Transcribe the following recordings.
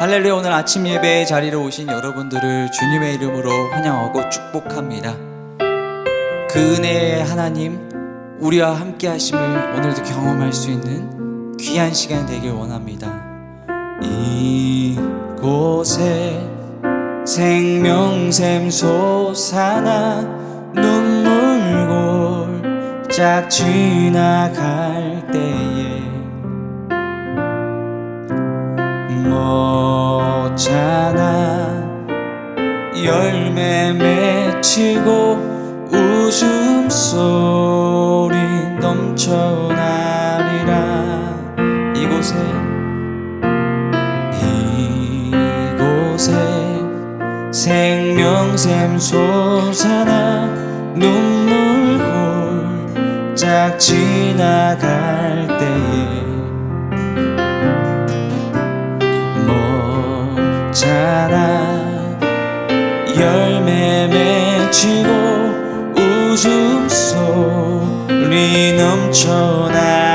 할렐루야 오늘 아침 예배의 자리로 오신 여러분들을 주님의 이름으로 환영하고 축복합니다. 그 은혜의 하나님 우리와 함께 하심을 오늘도 경험할 수 있는 귀한 시간이 되길 원합니다. 이곳에 생명샘 솟아나 눈물 골 짝 지나갈 때 에 멋잖아. 열매 맺히고 웃음소리 넘쳐나리라. 이곳에 이곳에 생명샘 솟아나 눈물 골 짝 지나갈 맺히고 웃음소리 넘쳐나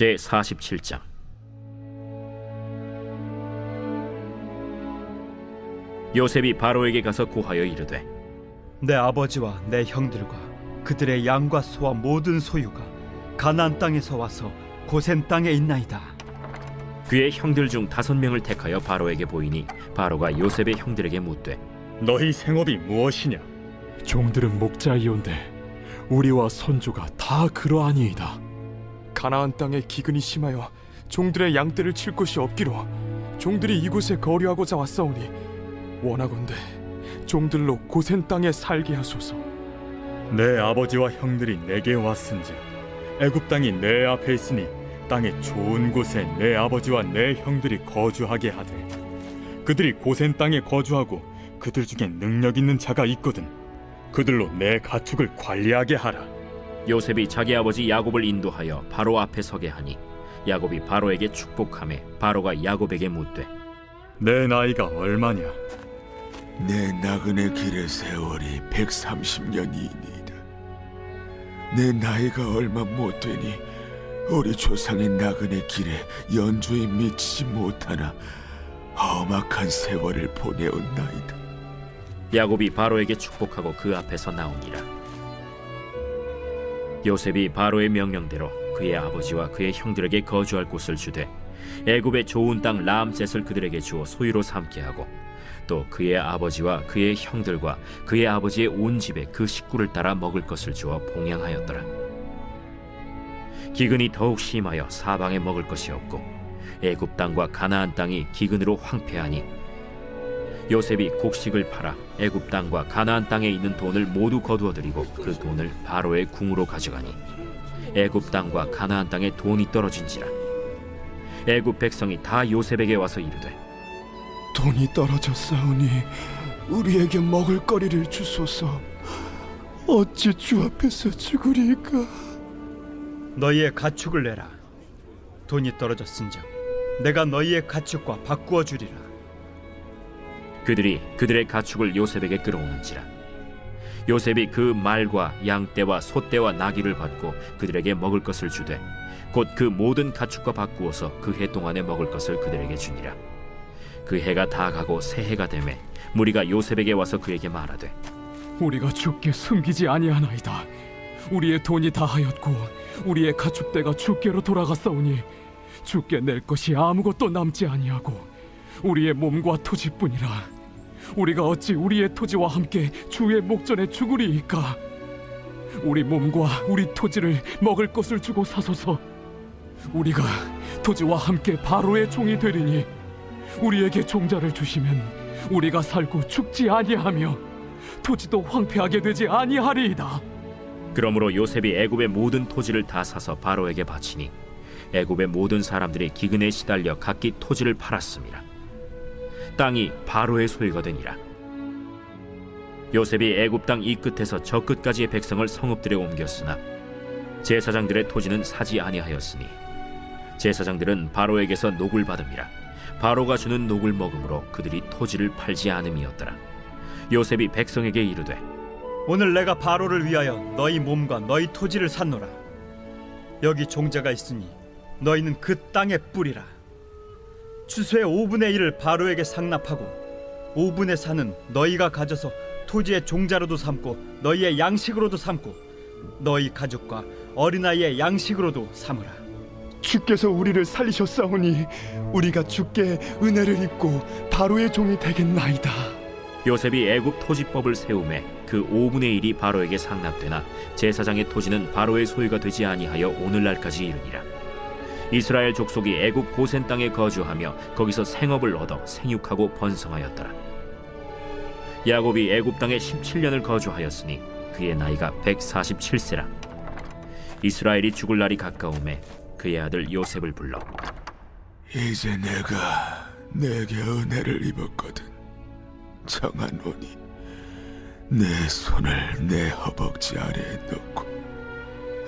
제 47장 요셉이 바로에게 가서 구하여 이르되 내 아버지와 내 형들과 그들의 양과 소와 모든 소유가 가나안 땅에서 와서 고센 땅에 있나이다. 그의 형들 중 다섯 명을 택하여 바로에게 보이니 바로가 요셉의 형들에게 묻되 너희 생업이 무엇이냐? 종들은 목자이온데 우리와 선조가 다 그러하니이다. 가나안 땅에 기근이 심하여 종들의 양떼를 칠 곳이 없기로 종들이 이곳에 거류하고자 왔사오니 원하건대 종들로 고센 땅에 살게 하소서. 내 아버지와 형들이 내게 왔은즉 애굽 땅이 내 앞에 있으니 땅의 좋은 곳에 내 아버지와 내 형들이 거주하게 하되 그들이 고센 땅에 거주하고 그들 중에 능력 있는 자가 있거든 그들로 내 가축을 관리하게 하라 요셉이 자기 아버지 야곱을 인도하여 바로 앞에 서게 하니 야곱이 바로에게 축복하매 바로가 야곱에게 묻되 내 나이가 얼마냐 내 나그네 길의 세월이 130년이니이다. 내 나이가 얼마 못 되니 우리 조상의 나그네 길에 연주에 미치지 못하나 험악한 세월을 보내었나이다. 야곱이 바로에게 축복하고 그 앞에서 나오니라 요셉이 바로의 명령대로 그의 아버지와 그의 형들에게 거주할 곳을 주되 애굽의 좋은 땅 라암셋을 그들에게 주어 소유로 삼게 하고 또 그의 아버지와 그의 형들과 그의 아버지의 온 집에 그 식구를 따라 먹을 것을 주어 봉양하였더라. 기근이 더욱 심하여 사방에 먹을 것이 없고 애굽 땅과 가나안 땅이 기근으로 황폐하니 요셉이 곡식을 팔아 애굽 땅과 가나안 땅에 있는 돈을 모두 거두어 들이고 그 돈을 바로의 궁으로 가져가니 애굽 땅과 가나안 땅에 돈이 떨어진지라 애굽 백성이 다 요셉에게 와서 이르되 돈이 떨어졌사오니 우리에게 먹을 거리를 주소서. 어찌 주 앞에서 죽으리까? 너희의 가축을 내라. 돈이 떨어졌은즉 내가 너희의 가축과 바꾸어 주리라. 그들이 그들의 가축을 요셉에게 끌어오는지라 요셉이 그 말과 양떼와 소떼와 나귀를 받고 그들에게 먹을 것을 주되 곧 그 모든 가축과 바꾸어서 그 해 동안에 먹을 것을 그들에게 주니라 그 해가 다 가고 새 해가 되매 무리가 요셉에게 와서 그에게 말하되 우리가 주께 숨기지 아니하나이다. 우리의 돈이 다하였고 우리의 가축대가 주께로 돌아갔사오니 주께 낼 것이 아무것도 남지 아니하고 우리의 몸과 토지뿐이라. 우리가 어찌 우리의 토지와 함께 주의 목전에 죽으리이까? 우리 몸과 우리 토지를 먹을 것을 주고 사소서. 우리가 토지와 함께 바로의 종이 되리니 우리에게 종자를 주시면 우리가 살고 죽지 아니하며 토지도 황폐하게 되지 아니하리이다. 그러므로 요셉이 애굽의 모든 토지를 다 사서 바로에게 바치니 애굽의 모든 사람들이 기근에 시달려 각기 토지를 팔았습니다. 땅이 바로의 소유가 되니라. 요셉이 애굽 땅 이 끝에서 저 끝까지의 백성을 성읍들에 옮겼으나 제사장들의 토지는 사지 아니하였으니 제사장들은 바로에게서 녹을 받음이라. 바로가 주는 녹을 먹음으로 그들이 토지를 팔지 않음이었더라. 요셉이 백성에게 이르되 오늘 내가 바로를 위하여 너희 몸과 너희 토지를 샀노라. 여기 종자가 있으니 너희는 그 땅의 뿌리라. 추수의 5분의 1을 바로에게 상납하고 5분의 4는 너희가 가져서 토지의 종자로도 삼고 너희의 양식으로도 삼고 너희 가족과 어린아이의 양식으로도 삼으라. 주께서 우리를 살리셨사오니 우리가 주께 은혜를 입고 바로의 종이 되겠나이다. 요셉이 애굽 토지법을 세우매 그 5분의 1이 바로에게 상납되나 제사장의 토지는 바로의 소유가 되지 아니하여 오늘날까지 이르니라 이스라엘 족속이 애굽 고센 땅에 거주하며 거기서 생업을 얻어 생육하고 번성하였더라 야곱이 애굽 땅에 17년을 거주하였으니 그의 나이가 147세라 이스라엘이 죽을 날이 가까움에 그의 아들 요셉을 불러 이제 내가 내게 은혜를 입었거든. 청하노니 내 손을 내 허벅지 아래에 넣고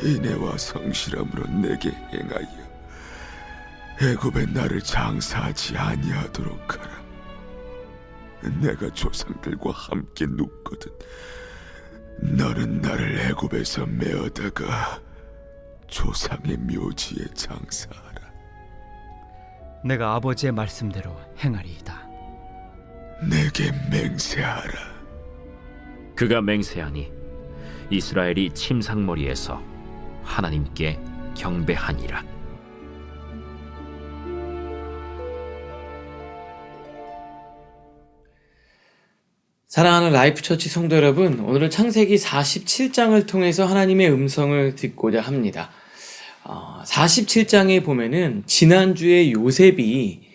인애와 성실함으로 내게 행하여 애굽에 나를 장사하지 아니하도록 하라. 내가 조상들과 함께 눕거든. 너는 나를 애굽에서 메어다가 조상의 묘지에 장사하라. 내가 아버지의 말씀대로 행하리이다. 내게 맹세하라. 그가 맹세하니 이스라엘이 침상머리에서 하나님께 경배하니라 사랑하는 라이프처치 성도 여러분, 오늘은 창세기 47장을 통해서 하나님의 음성을 듣고자 합니다. 어, 47장에 보면은 지난주에 요셉이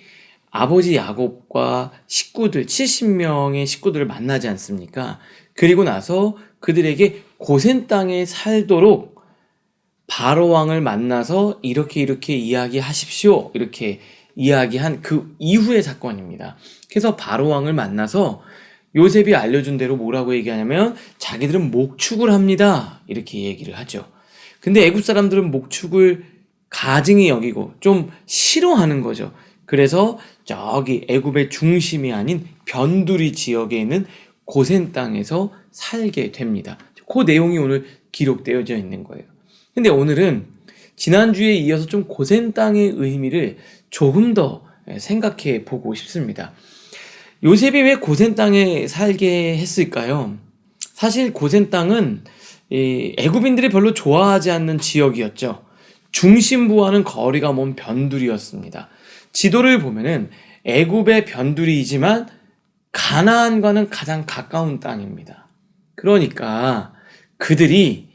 아버지 야곱과 식구들, 70명의 식구들을 만나지 않습니까? 그리고 나서 그들에게 고센 땅에 살도록 바로 왕을 만나서 이렇게 이렇게 이야기하십시오. 이렇게 이야기한 그 이후의 사건입니다. 그래서 바로 왕을 만나서 요셉이 알려준 대로 뭐라고 얘기하냐면 자기들은 목축을 합니다. 이렇게 얘기를 하죠. 근데 애굽 사람들은 목축을 가증히 여기고 좀 싫어하는 거죠. 그래서 저기 애굽의 중심이 아닌 변두리 지역에 있는 고센 땅에서 살게 됩니다. 그 내용이 오늘 기록되어져 있는 거예요. 근데 오늘은 지난주에 이어서 좀 고센 땅의 의미를 조금 더 생각해 보고 싶습니다. 요셉이 왜 고센 땅에 살게 했을까요? 사실 고센 땅은 이 애굽인들이 별로 좋아하지 않는 지역이었죠. 중심부와는 거리가 먼 변두리였습니다. 지도를 보면은 애굽의 변두리이지만 가나안과는 가장 가까운 땅입니다. 그러니까 그들이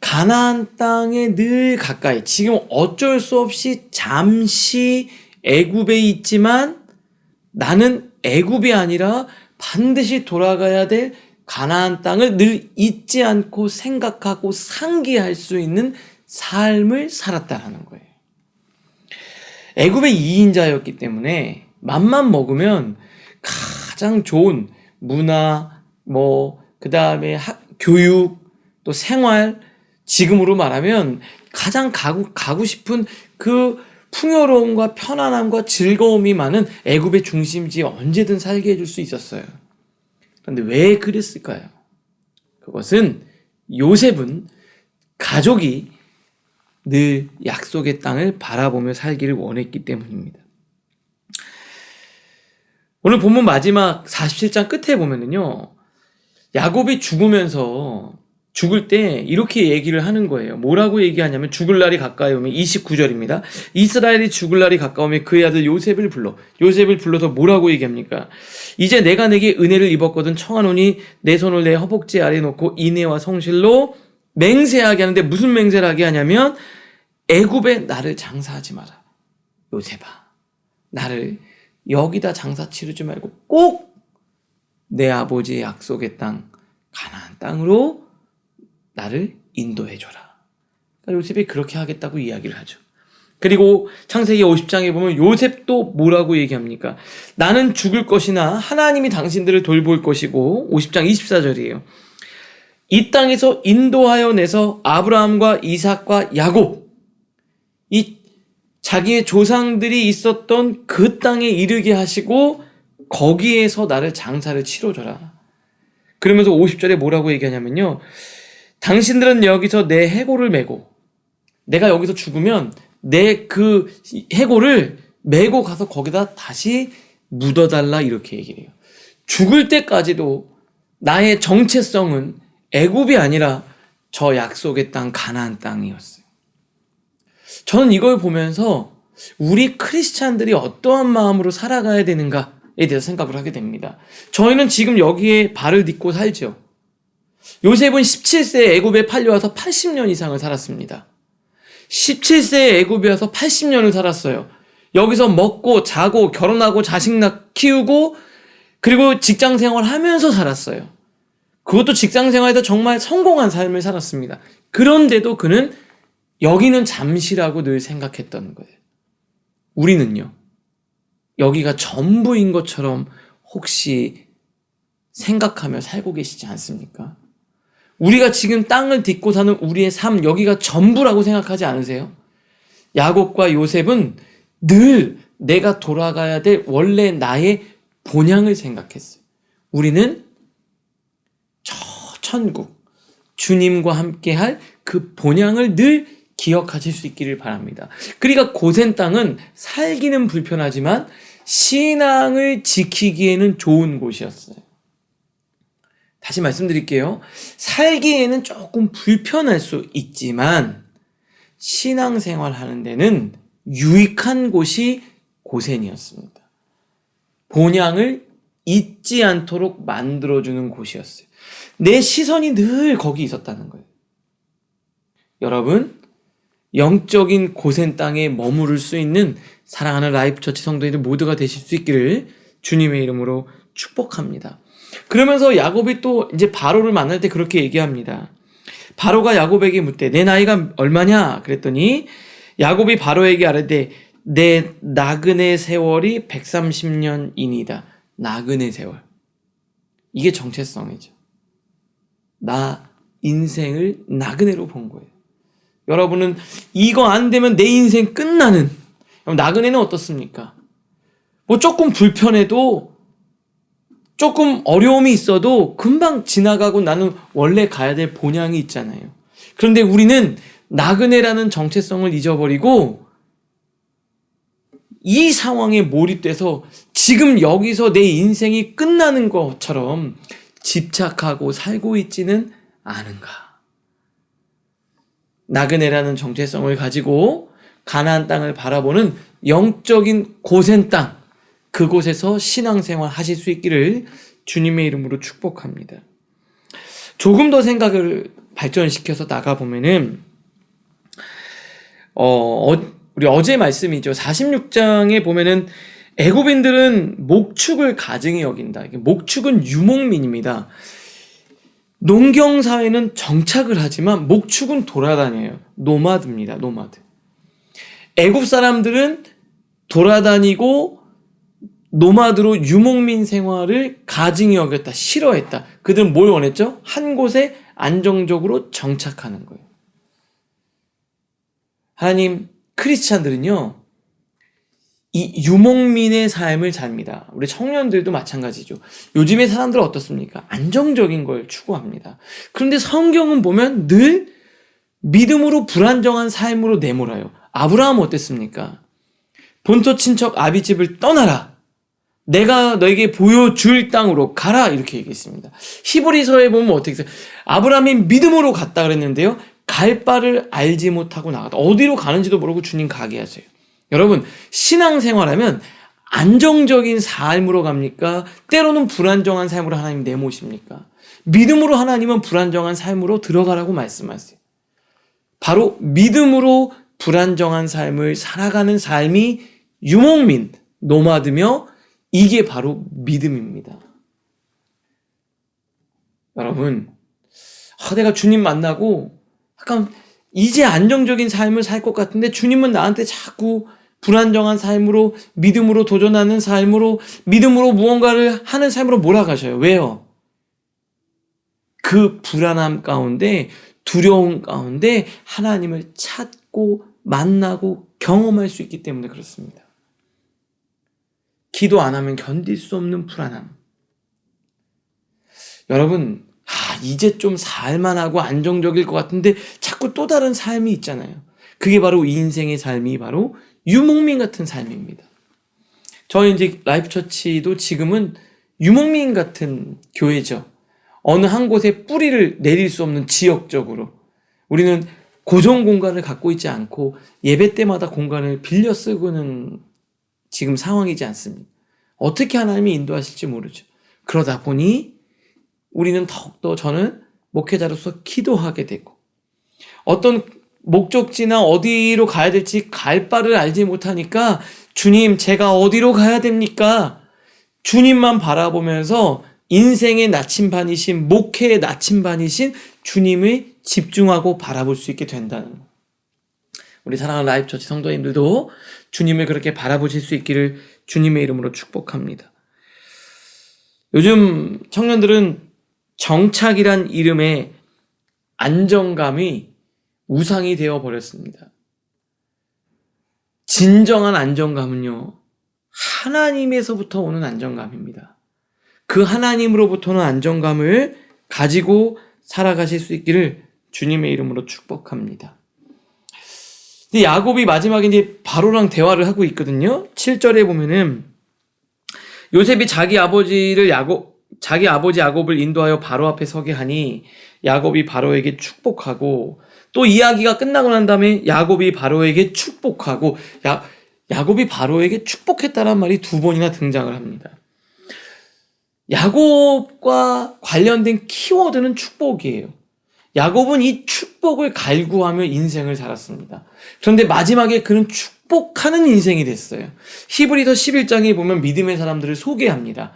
가나안 땅에 늘 가까이 지금 어쩔 수 없이 잠시 애굽에 있지만 나는 애굽이 아니라 반드시 돌아가야 될 가나안 땅을 늘 잊지 않고 생각하고 상기할 수 있는 삶을 살았다라는 거예요. 애굽의 2인자였기 때문에 맘만 먹으면 가장 좋은 문화, 뭐, 그 다음에 교육, 또 생활, 지금으로 말하면 가장 가고, 가고 싶은 그 풍요로움과 편안함과 즐거움이 많은 애굽의 중심지에 언제든 살게 해줄 수 있었어요. 그런데 왜 그랬을까요? 그것은 요셉은 가족이 늘 약속의 땅을 바라보며 살기를 원했기 때문입니다. 오늘 본문 마지막 47장 끝에 보면은요, 야곱이 죽으면서 죽을 때 이렇게 얘기를 하는 거예요. 뭐라고 얘기하냐면 죽을 날이 가까이 오면 29절입니다. 이스라엘이 죽을 날이 가까우면 그의 아들 요셉을 불러. 요셉을 불러서 뭐라고 얘기합니까? 이제 내가 내게 은혜를 입었거든 청하노니 내 손을 내 허벅지 아래 놓고 인애와 성실로 맹세하게 하는데 무슨 맹세를 하게 하냐면 애굽에 나를 장사하지 마라. 요셉아. 나를 여기다 장사 치르지 말고 꼭 내 아버지의 약속의 땅 가나안 땅으로 나를 인도해 줘라. 그러니까 요셉이 그렇게 하겠다고 이야기를 하죠. 그리고 창세기 50장에 보면 요셉도 뭐라고 얘기합니까? 나는 죽을 것이나 하나님이 당신들을 돌볼 것이고 50장 24절이에요. 이 땅에서 인도하여 내서 아브라함과 이삭과 야곱 이 자기의 조상들이 있었던 그 땅에 이르게 하시고 거기에서 나를 장사를 치러줘라. 그러면서 50절에 뭐라고 얘기하냐면요. 당신들은 여기서 내 해골을 메고 내가 여기서 죽으면 내 그 해골을 메고 가서 거기다 다시 묻어달라 이렇게 얘기를 해요. 죽을 때까지도 나의 정체성은 애굽이 아니라 저 약속의 땅 가나안 땅이었어요. 저는 이걸 보면서 우리 크리스찬들이 어떠한 마음으로 살아가야 되는가에 대해서 생각을 하게 됩니다. 저희는 지금 여기에 발을 딛고 살죠. 요셉은 17세에 애굽에 팔려와서 80년 이상을 살았습니다. 17세에 애굽에 와서 80년을 살았어요. 여기서 먹고 자고 결혼하고 자식 낳 키우고 그리고 직장 생활 하면서 살았어요. 그것도 직장 생활에서 정말 성공한 삶을 살았습니다. 그런데도 그는 여기는 잠시라고 늘 생각했던 거예요. 우리는요, 여기가 전부인 것처럼 혹시 생각하며 살고 계시지 않습니까? 우리가 지금 땅을 딛고 사는 우리의 삶, 여기가 전부라고 생각하지 않으세요? 야곱과 요셉은 늘 내가 돌아가야 될 원래 나의 본향을 생각했어요. 우리는 저 천국, 주님과 함께 할 그 본향을 늘 기억하실 수 있기를 바랍니다. 그러니까 고센 땅은 살기는 불편하지만 신앙을 지키기에는 좋은 곳이었어요. 다시 말씀드릴게요. 살기에는 조금 불편할 수 있지만 신앙생활 하는 데는 유익한 곳이 고센이었습니다. 본향을 잊지 않도록 만들어주는 곳이었어요. 내 시선이 늘 거기 있었다는 거예요. 여러분, 영적인 고센 땅에 머무를 수 있는 사랑하는 라이프 처치 성도님들 모두가 되실 수 있기를 주님의 이름으로 축복합니다. 그러면서 야곱이 또 이제 바로를 만날 때 그렇게 얘기합니다. 바로가 야곱에게 묻되 내 나이가 얼마냐? 그랬더니 야곱이 바로에게 아뢰되 내 나그네 세월이 130년이니다. 나그네 세월. 이게 정체성이죠. 나 인생을 나그네로 본 거예요. 여러분은 이거 안 되면 내 인생 끝나는 나그네는 어떻습니까? 뭐 조금 불편해도 조금 어려움이 있어도 금방 지나가고 나는 원래 가야 될 본향이 있잖아요. 그런데 우리는 나그네라는 정체성을 잊어버리고 이 상황에 몰입돼서 지금 여기서 내 인생이 끝나는 것처럼 집착하고 살고 있지는 않은가. 나그네라는 정체성을 가지고 가나안 땅을 바라보는 영적인 고센 땅, 그곳에서 신앙생활 하실 수 있기를 주님의 이름으로 축복합니다. 조금 더 생각을 발전시켜서 나가보면은, 어, 어, 우리 어제 말씀이죠. 46장에 보면은 애굽인들은 목축을 가증히 여긴다. 목축은 유목민입니다. 농경 사회는 정착을 하지만 목축은 돌아다녀요. 노마드입니다. 노마드. 애굽 사람들은 돌아다니고 노마드로 유목민 생활을 가증히 여겼다. 싫어했다. 그들은 뭘 원했죠? 한 곳에 안정적으로 정착하는 거예요. 하나님 크리스찬들은요. 이 유목민의 삶을 삽니다. 우리 청년들도 마찬가지죠. 요즘의 사람들은 어떻습니까? 안정적인 걸 추구합니다. 그런데 성경은 보면 늘 믿음으로 불안정한 삶으로 내몰아요. 아브라함 어땠습니까? 본토 친척 아비집을 떠나라. 내가 너에게 보여줄 땅으로 가라. 이렇게 얘기했습니다. 히브리서에 보면 어떻게 써요? 아브라함이 믿음으로 갔다 그랬는데요. 갈 바를 알지 못하고 나갔다. 어디로 가는지도 모르고 주님 가게 하세요. 여러분, 신앙생활하면 안정적인 삶으로 갑니까? 때로는 불안정한 삶으로 하나님 내모십니까? 믿음으로 하나님은 불안정한 삶으로 들어가라고 말씀하세요. 바로 믿음으로 불안정한 삶을 살아가는 삶이 유목민, 노마드며 이게 바로 믿음입니다. 여러분, 아, 내가 주님 만나고 약간 이제 안정적인 삶을 살 것 같은데 주님은 나한테 자꾸 불안정한 삶으로 믿음으로 도전하는 삶으로 믿음으로 무언가를 하는 삶으로 몰아가셔요. 왜요? 그 불안함 가운데 두려움 가운데 하나님을 찾고 만나고 경험할 수 있기 때문에 그렇습니다. 기도 안 하면 견딜 수 없는 불안함. 여러분, 아, 이제 좀 살만하고 안정적일 것 같은데 자꾸 또 다른 삶이 있잖아요. 그게 바로 인생의 삶이 바로 유목민 같은 삶입니다. 저희 이제 라이프 처치도 지금은 유목민 같은 교회죠. 어느 한 곳에 뿌리를 내릴 수 없는 지역적으로 우리는 고정 공간을 갖고 있지 않고 예배 때마다 공간을 빌려 쓰고는 지금 상황이지 않습니다. 어떻게 하나님이 인도하실지 모르죠. 그러다 보니 우리는 더욱더 저는 목회자로서 기도하게 되고 어떤 목적지나 어디로 가야 될지 갈 바를 알지 못하니까 주님 제가 어디로 가야 됩니까? 주님만 바라보면서 인생의 나침반이신 목회의 나침반이신 주님을 집중하고 바라볼 수 있게 된다는 것. 우리 사랑하는 라이프처치 성도님들도 주님을 그렇게 바라보실 수 있기를 주님의 이름으로 축복합니다. 요즘 청년들은 정착이란 이름의 안정감이 우상이 되어 버렸습니다. 진정한 안정감은요, 하나님에서부터 오는 안정감입니다. 그 하나님으로부터는 안정감을 가지고 살아가실 수 있기를 주님의 이름으로 축복합니다. 근데 야곱이 마지막에 이제 바로랑 대화를 하고 있거든요. 7절에 보면은 요셉이 자기 아버지를 야곱 자기 아버지 야곱을 인도하여 바로 앞에 서게 하니 야곱이 바로에게 축복하고 또 이야기가 끝나고 난 다음에 야곱이 바로에게 축복하고 야 야곱이 바로에게 축복했다는 말이 두 번이나 등장을 합니다. 야곱과 관련된 키워드는 축복이에요. 야곱은 이 축복을 갈구하며 인생을 살았습니다. 그런데 마지막에 그는 축복하는 인생이 됐어요. 히브리서 11장에 보면 믿음의 사람들을 소개합니다.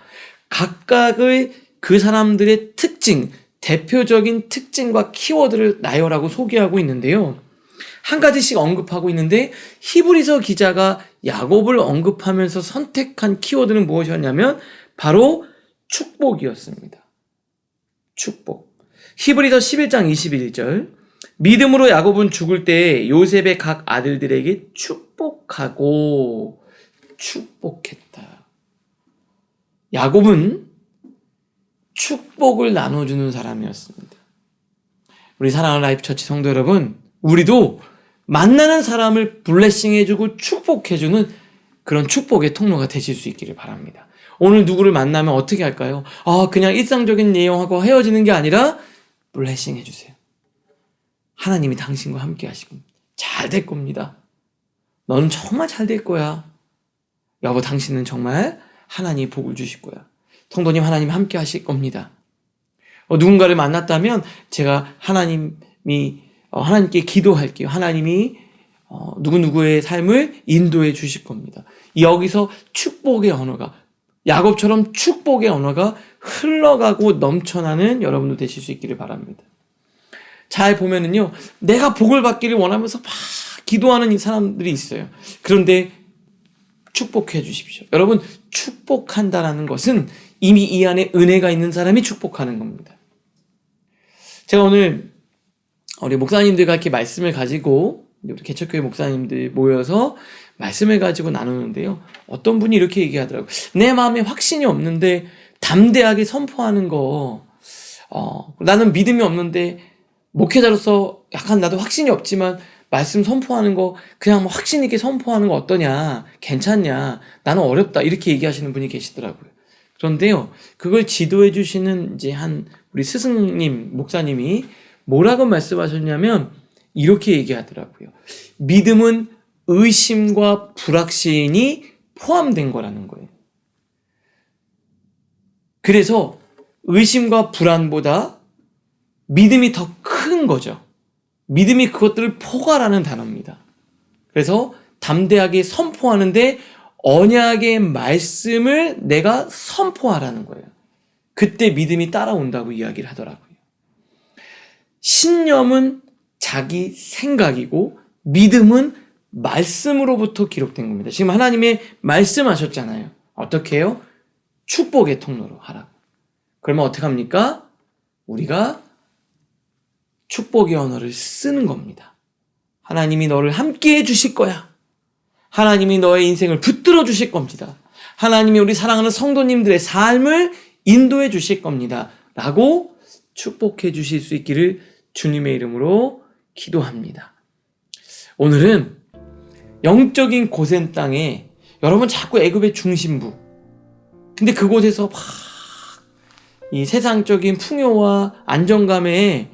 각각의 그 사람들의 특징, 대표적인 특징과 키워드를 나열하고 소개하고 있는데요. 한 가지씩 언급하고 있는데 히브리서 기자가 야곱을 언급하면서 선택한 키워드는 무엇이었냐면 바로 축복이었습니다. 축복. 히브리서 11장 21절. 믿음으로 야곱은 죽을 때 요셉의 각 아들들에게 축복하고 축복했다. 야곱은 축복을 나눠주는 사람이었습니다. 우리 사랑하는 라이프 처치 성도 여러분, 우리도 만나는 사람을 블레싱해주고 축복해주는 그런 축복의 통로가 되실 수 있기를 바랍니다. 오늘 누구를 만나면 어떻게 할까요? 아, 그냥 일상적인 내용하고 헤어지는 게 아니라 블레싱 해주세요. 하나님이 당신과 함께 하시고 잘 될 겁니다. 너는 정말 잘 될 거야. 여보, 당신은 정말 하나님 복을 주실 거야. 성도님 하나님 함께 하실 겁니다. 어, 누군가를 만났다면 제가 하나님이 어, 하나님께 기도할게요. 하나님이 어, 누구누구의 삶을 인도해 주실 겁니다. 여기서 축복의 언어가 야곱처럼 축복의 언어가 흘러가고 넘쳐나는 여러분도 되실 수 있기를 바랍니다. 잘 보면은요, 내가 복을 받기를 원하면서 막 기도하는 이 사람들이 있어요. 그런데 축복해 주십시오. 여러분, 축복한다라는 것은 이미 이 안에 은혜가 있는 사람이 축복하는 겁니다. 제가 오늘 우리 목사님들과 이렇게 말씀을 가지고 우리 개척교회 목사님들 모여서 말씀을 가지고 나누는데요. 어떤 분이 이렇게 얘기하더라고요. 내 마음에 확신이 없는데 담대하게 선포하는 거, 어, 나는 믿음이 없는데 목회자로서 약간 나도 확신이 없지만 말씀 선포하는 거 그냥 뭐 확신 있게 선포하는 거 어떠냐? 괜찮냐? 나는 어렵다. 이렇게 얘기하시는 분이 계시더라고요. 그런데요, 그걸 지도해 주시는 이제 한 우리 스승님, 목사님이 뭐라고 말씀하셨냐면 이렇게 얘기하더라고요. 믿음은 의심과 불확신이 포함된 거라는 거예요. 그래서 의심과 불안보다 믿음이 더 큰 거죠. 믿음이 그것들을 포괄하는 단어입니다. 그래서 담대하게 선포하는데 언약의 말씀을 내가 선포하라는 거예요. 그때 믿음이 따라온다고 이야기를 하더라고요. 신념은 자기 생각이고 믿음은 말씀으로부터 기록된 겁니다. 지금 하나님의 말씀하셨잖아요. 어떻게 해요? 축복의 통로로 하라고. 그러면 어떻게 합니까? 우리가 축복의 언어를 쓰는 겁니다. 하나님이 너를 함께 해 주실 거야. 하나님이 너의 인생을 붙들어 주실 겁니다. 하나님이 우리 사랑하는 성도님들의 삶을 인도해 주실 겁니다. 라고 축복해 주실 수 있기를 주님의 이름으로 기도합니다. 오늘은 영적인 고센 땅에 여러분 자꾸 애굽의 중심부 근데 그곳에서 막 이 세상적인 풍요와 안정감에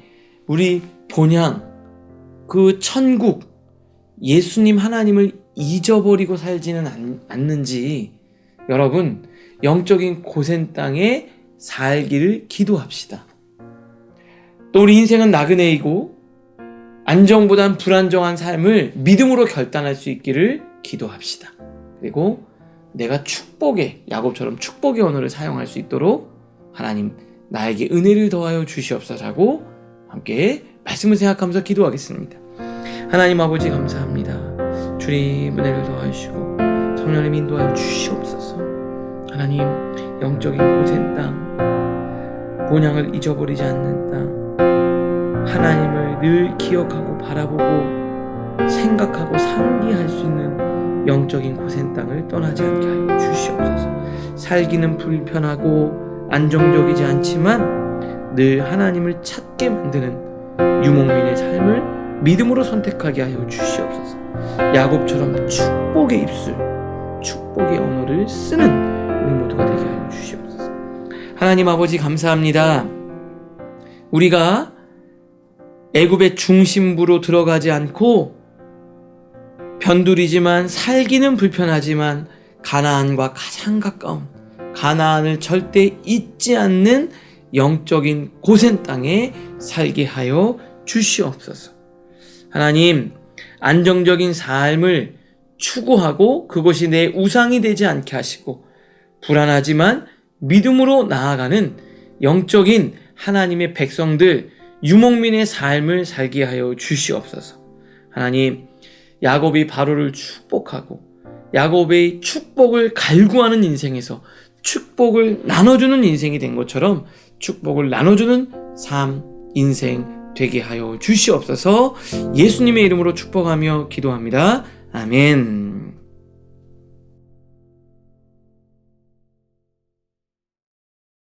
우리 본향 그 천국 예수님 하나님을 잊어버리고 살지는 않, 않는지 여러분 영적인 고센 땅에 살기를 기도합시다. 또 우리 인생은 나그네이고 안정보단 불안정한 삶을 믿음으로 결단할 수 있기를 기도합시다. 그리고 내가 축복의 야곱처럼 축복의 언어를 사용할 수 있도록 하나님 나에게 은혜를 더하여 주시옵소서라고 함께 말씀을 생각하면서 기도하겠습니다. 하나님 아버지 감사합니다. 주님 은혜를 더하여 주시고 성령님 인도하여 주시옵소서. 하나님 영적인 고센 땅 본향을 잊어버리지 않는 땅 늘 기억하고 바라보고 생각하고 상기할 수 있는 영적인 고센 땅을 떠나지 않게 하여 주시옵소서. 살기는 불편하고 안정적이지 않지만 늘 하나님을 찾게 만드는 유목민의 삶을 믿음으로 선택하게 하여 주시옵소서. 야곱처럼 축복의 입술, 축복의 언어를 쓰는 우리 모두가 되게 하여 주시옵소서. 하나님 아버지 감사합니다. 우리가 애굽의 중심부로 들어가지 않고 변두리지만 살기는 불편하지만 가나안과 가장 가까운 가나안을 절대 잊지 않는 영적인 고센 땅에 살게 하여 주시옵소서. 하나님, 안정적인 삶을 추구하고 그것이 내 우상이 되지 않게 하시고 불안하지만 믿음으로 나아가는 영적인 하나님의 백성들 유목민의 삶을 살게 하여 주시옵소서. 하나님, 야곱이 바로를 축복하고 야곱의 축복을 갈구하는 인생에서 축복을 나눠주는 인생이 된 것처럼 축복을 나눠주는 삶, 인생 되게 하여 주시옵소서 예수님의 이름으로 축복하며 기도합니다. 아멘.